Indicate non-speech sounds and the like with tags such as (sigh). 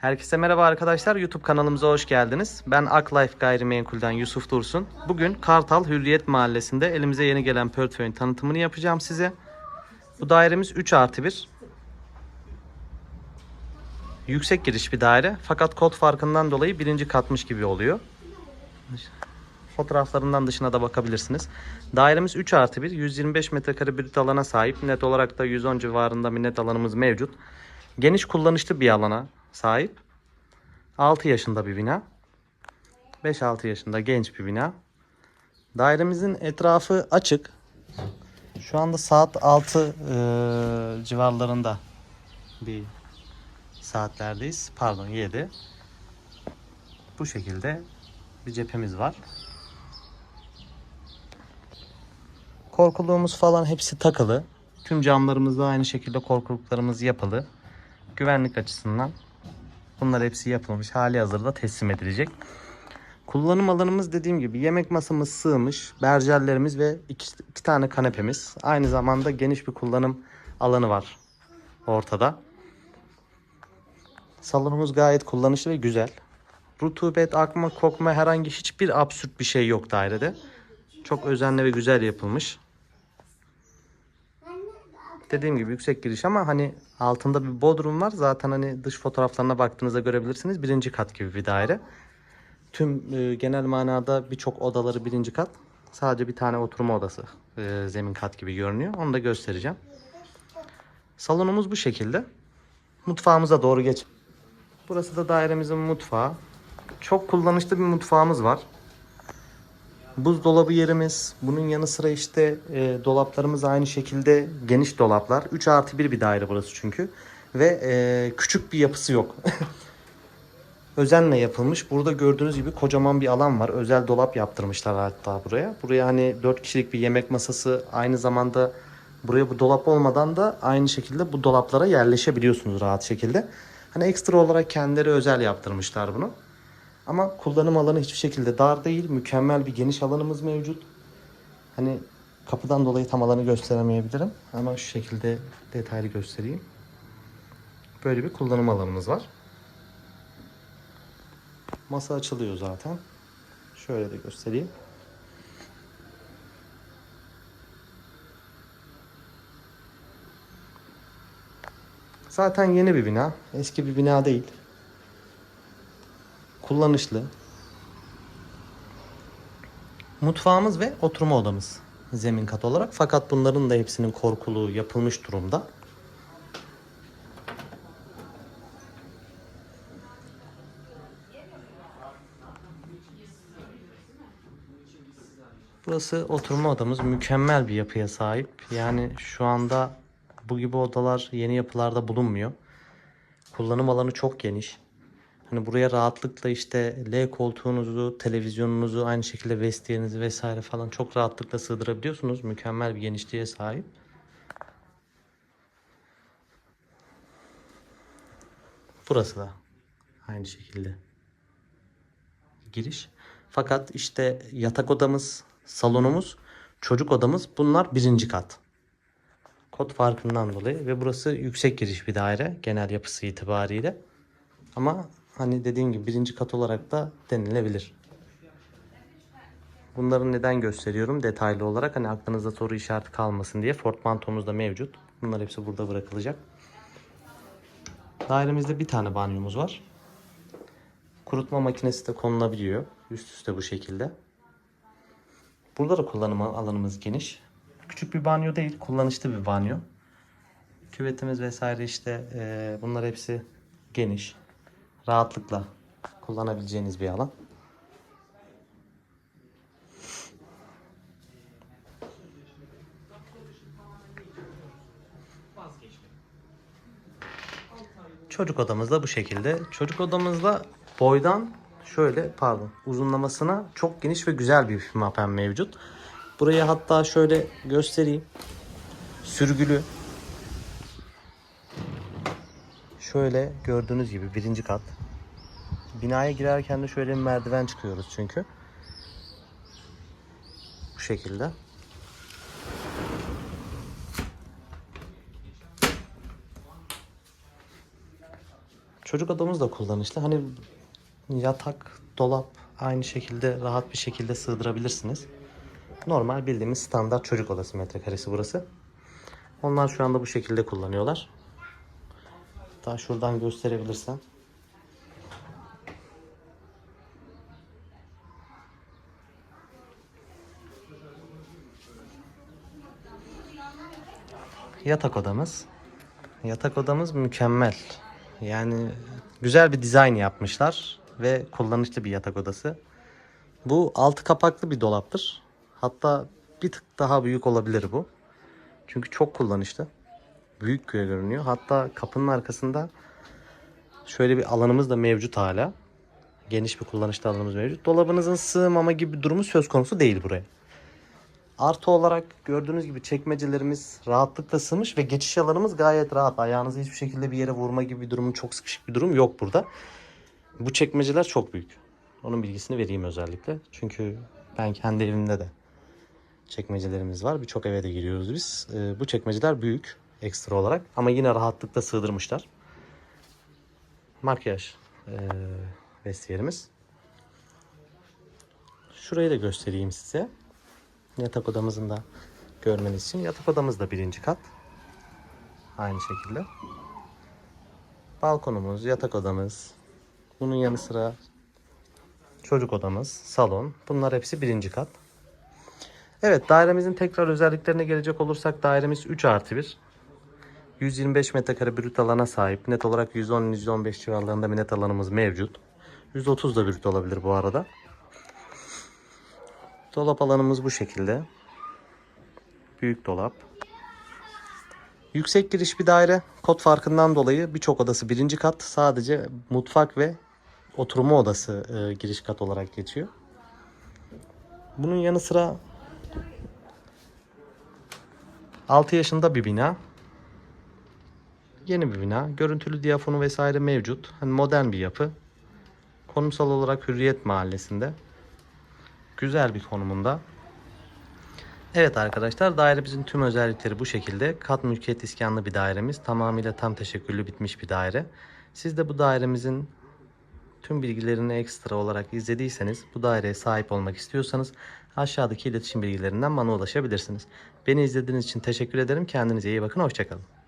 Herkese merhaba arkadaşlar. YouTube kanalımıza hoş geldiniz. Ben Aklife Gayrimenkul'den Yusuf Dursun. Bugün Kartal Hürriyet Mahallesi'nde elimize yeni gelen portföyün tanıtımını yapacağım size. Bu dairemiz 3 artı 1. Yüksek giriş bir daire. Fakat kod farkından dolayı birinci katmış gibi oluyor. Fotoğraflarından dışına da bakabilirsiniz. Dairemiz 3 artı 1. 125 metrekare brüt alana sahip. Net olarak da 110 civarında bir net alanımız mevcut. Geniş kullanışlı bir alana sahip. 6 yaşında bir bina. 5-6 yaşında genç bir bina. Dairemizin etrafı açık. Şu anda saat 6 eee, civarlarında bir saatlerdeyiz. Pardon 7. Bu şekilde bir cephemiz var. Korkuluğumuz falan hepsi takılı. Tüm camlarımız da aynı şekilde korkuluklarımız yapılı. Güvenlik açısından bunlar hepsi yapılmış. Hali hazırda teslim edilecek. Kullanım alanımız dediğim gibi yemek masamız sığmış, berjerlerimiz ve iki, iki tane kanepemiz. Aynı zamanda geniş bir kullanım alanı var ortada. Salonumuz gayet kullanışlı ve güzel. Rutubet, akma, kokma herhangi hiçbir absürt bir şey yok dairede. Çok özenli ve güzel yapılmış. Dediğim gibi yüksek giriş ama hani altında bir bodrum var. Zaten hani dış fotoğraflarına baktığınızda görebilirsiniz. Birinci kat gibi bir daire. Tüm e, genel manada birçok odaları birinci kat. Sadece bir tane oturma odası e, zemin kat gibi görünüyor. Onu da göstereceğim. Salonumuz bu şekilde. Mutfağımıza doğru geç. Burası da dairemizin mutfağı. Çok kullanışlı bir mutfağımız var. Buzdolabı yerimiz. Bunun yanı sıra işte e, dolaplarımız aynı şekilde geniş dolaplar. 3 artı 1 bir daire burası çünkü. Ve e, küçük bir yapısı yok. (laughs) Özenle yapılmış. Burada gördüğünüz gibi kocaman bir alan var. Özel dolap yaptırmışlar hatta buraya. Buraya hani 4 kişilik bir yemek masası aynı zamanda buraya bu dolap olmadan da aynı şekilde bu dolaplara yerleşebiliyorsunuz rahat şekilde. Hani ekstra olarak kendileri özel yaptırmışlar bunu. Ama kullanım alanı hiçbir şekilde dar değil. Mükemmel bir geniş alanımız mevcut. Hani kapıdan dolayı tam alanı gösteremeyebilirim. Ama şu şekilde detaylı göstereyim. Böyle bir kullanım alanımız var. Masa açılıyor zaten. Şöyle de göstereyim. Zaten yeni bir bina. Eski bir bina değil. Kullanışlı. Mutfağımız ve oturma odamız zemin kat olarak. Fakat bunların da hepsinin korkuluğu yapılmış durumda. Burası oturma odamız. Mükemmel bir yapıya sahip. Yani şu anda bu gibi odalar yeni yapılarda bulunmuyor. Kullanım alanı çok geniş. Hani buraya rahatlıkla işte L koltuğunuzu, televizyonunuzu, aynı şekilde vestiyerinizi vesaire falan çok rahatlıkla sığdırabiliyorsunuz. Mükemmel bir genişliğe sahip. Burası da aynı şekilde giriş. Fakat işte yatak odamız, salonumuz, çocuk odamız bunlar birinci kat. Kod farkından dolayı ve burası yüksek giriş bir daire genel yapısı itibariyle. Ama hani dediğim gibi birinci kat olarak da denilebilir. Bunları neden gösteriyorum detaylı olarak hani aklınızda soru işareti kalmasın diye portmantomuz da mevcut. Bunlar hepsi burada bırakılacak. Dairemizde bir tane banyomuz var. Kurutma makinesi de konulabiliyor. Üst üste bu şekilde. Burada da kullanım alanımız geniş. Küçük bir banyo değil, kullanışlı bir banyo. Küvetimiz vesaire işte eee, bunlar hepsi geniş. Rahatlıkla kullanabileceğiniz bir alan. Çocuk odamız da bu şekilde. Çocuk odamızda boydan şöyle pardon uzunlamasına çok geniş ve güzel bir mapen mevcut. Buraya hatta şöyle göstereyim. Sürgülü. Şöyle gördüğünüz gibi birinci kat. Binaya girerken de şöyle bir merdiven çıkıyoruz çünkü. Bu şekilde. Çocuk odamız da kullanışlı. Hani yatak, dolap aynı şekilde rahat bir şekilde sığdırabilirsiniz. Normal bildiğimiz standart çocuk odası metrekaresi burası. Onlar şu anda bu şekilde kullanıyorlar. Daha şuradan gösterebilirsem. Yatak odamız. Yatak odamız mükemmel. Yani güzel bir dizayn yapmışlar ve kullanışlı bir yatak odası. Bu altı kapaklı bir dolaptır. Hatta bir tık daha büyük olabilir bu. Çünkü çok kullanışlı. Büyük görünüyor. Hatta kapının arkasında şöyle bir alanımız da mevcut hala. Geniş bir kullanışlı alanımız mevcut. Dolabınızın sığmama gibi bir durumu söz konusu değil buraya. Artı olarak gördüğünüz gibi çekmecelerimiz rahatlıkla sığmış ve geçiş alanımız gayet rahat. Ayağınızı hiçbir şekilde bir yere vurma gibi bir durum, çok sıkışık bir durum yok burada. Bu çekmeceler çok büyük. Onun bilgisini vereyim özellikle. Çünkü ben kendi evimde de çekmecelerimiz var. Birçok eve de giriyoruz biz. Ee, bu çekmeceler büyük ekstra olarak ama yine rahatlıkla sığdırmışlar. Makyaj ee, vestiyerimiz. Şurayı da göstereyim size. Yatak odamızın da görmeniz için. Yatak odamız da birinci kat. Aynı şekilde. Balkonumuz, yatak odamız. Bunun yanı sıra çocuk odamız, salon. Bunlar hepsi birinci kat. Evet dairemizin tekrar özelliklerine gelecek olursak dairemiz 3 artı 1. 125 metrekare brüt alana sahip. Net olarak 110-115 civarlarında bir net alanımız mevcut. 130 da brüt olabilir bu arada. Dolap alanımız bu şekilde. Büyük dolap. Yüksek giriş bir daire. Kod farkından dolayı birçok odası birinci kat. Sadece mutfak ve oturma odası e, giriş kat olarak geçiyor. Bunun yanı sıra 6 yaşında bir bina. Yeni bir bina. Görüntülü diyafonu vesaire mevcut. Hani modern bir yapı. Konumsal olarak Hürriyet Mahallesi'nde. Güzel bir konumunda. Evet arkadaşlar dairemizin tüm özellikleri bu şekilde. Kat mülkiyet iskanlı bir dairemiz. Tamamıyla tam teşekküllü bitmiş bir daire. Siz de bu dairemizin tüm bilgilerini ekstra olarak izlediyseniz, bu daireye sahip olmak istiyorsanız aşağıdaki iletişim bilgilerinden bana ulaşabilirsiniz. Beni izlediğiniz için teşekkür ederim. Kendinize iyi bakın. Hoşçakalın.